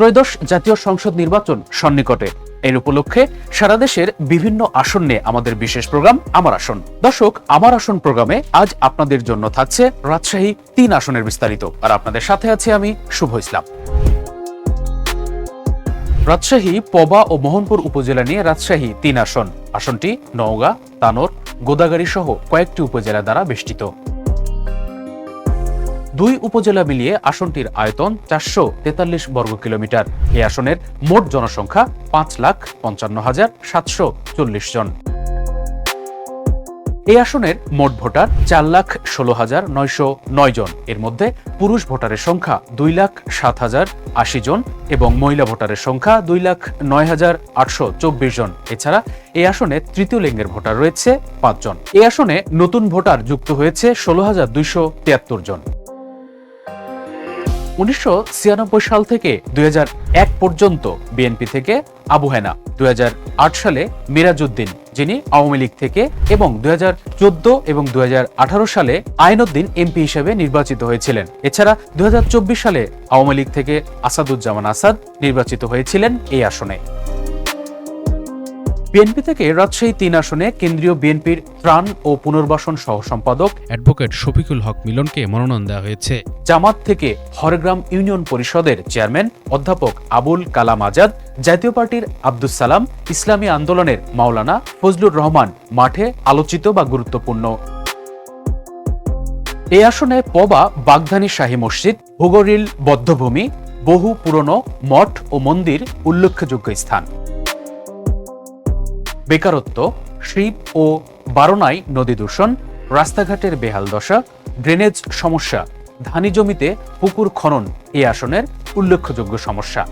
ত্রয়োদশ জাতীয় সংসদ নির্বাচন সন্নিকটে। এর উপলক্ষে সারা দেশের বিভিন্ন আসন নিয়ে আমাদের বিশেষ প্রোগ্রাম আমার আসন। দর্শক, আমার আসন প্রোগ্রামে আজ আপনাদের জন্য থাকছে রাজশাহী তিন আসনের বিস্তারিত। আর আপনাদের সাথে আছি আমি শুভ ইসলাম। রাজশাহী, পবা ও মোহনপুর উপজেলা নিয়ে রাজশাহী তিন আসন। আসনটি নওগাঁ, তানোর গোদাগাড়ি সহ কয়েকটি উপজেলা দ্বারা বেষ্টিত। দুই উপজেলা মিলিয়ে আসনটির আয়তন চারশো তেতাল্লিশ বর্গ কিলোমিটার। এই আসনের মোট জনসংখ্যা পাঁচ লাখ পঞ্চান্ন হাজার সাতশো চল্লিশ জন। এই আসনের মোট ভোটার চার লাখ ষোলো হাজার নয়শো নয় জন। এর মধ্যে পুরুষ ভোটারের সংখ্যা দুই লাখ সাত হাজার আশি জন এবং মহিলা ভোটারের সংখ্যা দুই লাখ নয় হাজার আটশো চব্বিশ জন। এছাড়া এই আসনে তৃতীয় লিঙ্গের ভোটার রয়েছে পাঁচজন এই আসনে নতুন ভোটার যুক্ত হয়েছে ষোলো হাজার দুইশো তিয়াত্তর জন। উনিশশো সাল থেকে দুই পর্যন্ত বিএনপি থেকে আবু হেনা, দুই সালে মিরাজউদ্দিন, যিনি আওয়ামী লীগ থেকে, এবং দুই হাজার চোদ্দ এবং দুই হাজার আঠারো সালে আইনউদ্দিন এমপি হিসেবে নির্বাচিত হয়েছিলেন। এছাড়া দুই হাজার চব্বিশ সালে আওয়ামী লীগ থেকে আসাদুজ্জামান আসাদ নির্বাচিত হয়েছিলেন এই আসনে। বিএনপি থেকে রাজশাহী তিন আসনে কেন্দ্রীয় বিএনপির ত্রাণ ও পুনর্বাসন সহ সম্পাদক অ্যাডভোকেট শফিকুল হক মিলনকে মনোনয়ন দেওয়া হয়েছে। জামাত থেকে হরগ্রাম ইউনিয়ন পরিষদের চেয়ারম্যান অধ্যাপক আবুল কালাম আজাদ জাতীয় পার্টির আব্দুস সালাম ইসলামী আন্দোলনের মাওলানা ফজলুর রহমান মাঠে আলোচিত বা গুরুত্বপূর্ণ। এই আসনে পবা বাগধানী শাহী মসজিদ ভূগরিল বদ্ধভূমি বহু পুরনো মঠ ও মন্দির উল্লেখযোগ্য স্থান। বেকারত্ব শিব ও বারোনাই নদী দূষণ, রাস্তাঘাটের বেহাল দশা, ড্রেনেজ সমস্যা, ধানি জমিতে পুকুর খনন এই আসনের উল্লেখযোগ্য সমস্যা।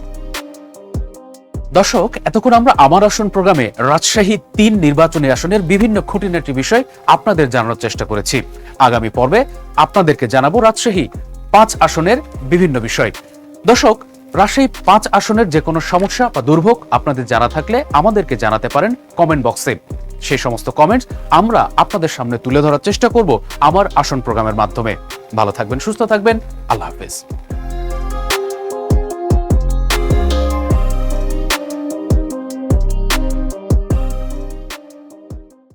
দর্শক, এতক্ষণ আমরা আমার আসন প্রোগ্রামে রাজশাহী তিন নির্বাচনী আসনের বিভিন্ন খুঁটিনাটি বিষয় আপনাদের জানানোর চেষ্টা করেছি। আগামী পর্বে আপনাদেরকে জানাব রাজশাহী পাঁচ আসনের বিভিন্ন বিষয়। দর্শক রাজশাহী পাঁচ আসনের যে কোনো সমস্যা বা দুর্ভোগ আপনাদের জানা থাকলে আমাদেরকে জানাতে পারেন কমেন্ট বক্সে। সেই সমস্ত কমেন্টস আমরা আপনাদের সামনে তুলে ধরার চেষ্টা করব আমার আসন প্রোগ্রামের মাধ্যমে। ভালো থাকবেন, সুস্থ থাকবেন, আল্লাহ হাফেজ।